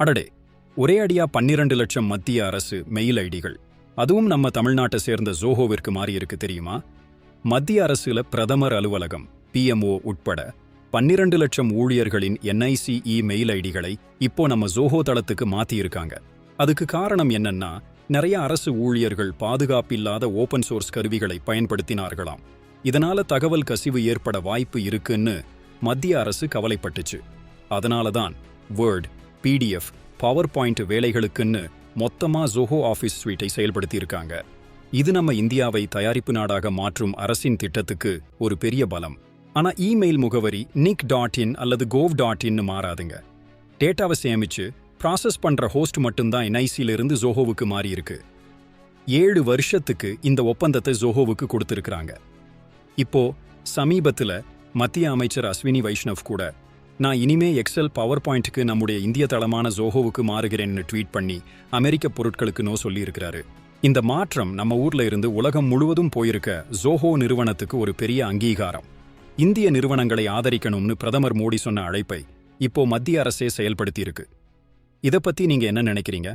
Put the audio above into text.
அடடே ஒரே அடியா பன்னிரண்டு லட்சம் மத்திய அரசு மெயில் ஐடிகள். அதுவும் நம்ம தமிழ்நாட்டை சேர்ந்த ஜோஹோவிற்கு மாறி இருக்கு தெரியுமா? மத்திய அரசுல பிரதமர் அலுவலகம் பிஎம்ஓ உட்பட பன்னிரண்டு லட்சம் ஊழியர்களின் என்ஐசிஇ மெயில் ஐடிகளை இப்போ நம்ம ஜோஹோ தளத்துக்கு மாத்தியிருக்காங்க. அதுக்கு காரணம் என்னன்னா நிறைய அரசு ஊழியர்கள் பாதுகாப்பில்லாத ஓபன் சோர்ஸ் கருவிகளை பயன்படுத்தினார்களாம். இதனால தகவல் கசிவு ஏற்பட வாய்ப்பு இருக்குன்னு மத்திய அரசு கவலைப்பட்டுச்சு. அதனால தான் வேர்ட் பிடிஎஃப் பவர் பாயிண்ட் வேலைகளுக்குன்னு மொத்தமா ஜோஹோ ஆஃபீஸ் ஸ்வீட்டை செயல்படுத்தியிருக்காங்க. இது நம்ம இந்தியாவை தயாரிப்பு நாடாக மாற்றும் அரசின் திட்டத்துக்கு ஒரு பெரிய பலம். ஆனா இமெயில் முகவரி நிக் டாட் இன் அல்லது கோவ் டாட் இன்னு மாறாதுங்க. டேட்டாவை சேமிச்சு ப்ராசஸ் பண்ற ஹோஸ்ட் மட்டும்தான் என்ஐசியிலிருந்து ஜோஹோவுக்கு மாறியிருக்கு. ஏழு வருஷத்துக்கு இந்த ஒப்பந்தத்தை ஜோஹோவுக்கு கொடுத்துருக்குறாங்க. இப்போ சமீபத்துல மத்திய அமைச்சர் அஸ்வினி வைஷ்ணவ் கூட நான் இனிமே எக்ஸல் பவர் பாயிண்ட்டுக்கு நம்முடைய இந்திய தளமான ஜோஹோவுக்கு மாறுகிறேன்னு ட்வீட் பண்ணி அமெரிக்க பொருட்களுக்கு நோ சொல்லியிருக்கிறாரு. இந்த மாற்றம் நம்ம ஊர்ல இருந்து உலகம் முழுவதும் போயிருக்க ஜோஹோ நிறுவனத்துக்கு ஒரு பெரிய அங்கீகாரம். இந்திய நிறுவனங்களை ஆதரிக்கணும்னு பிரதமர் மோடி சொன்ன அழைப்பை இப்போ மத்திய அரசே செயல்படுத்தியிருக்கு. இத பத்தி நீங்க என்ன நினைக்கிறீங்க?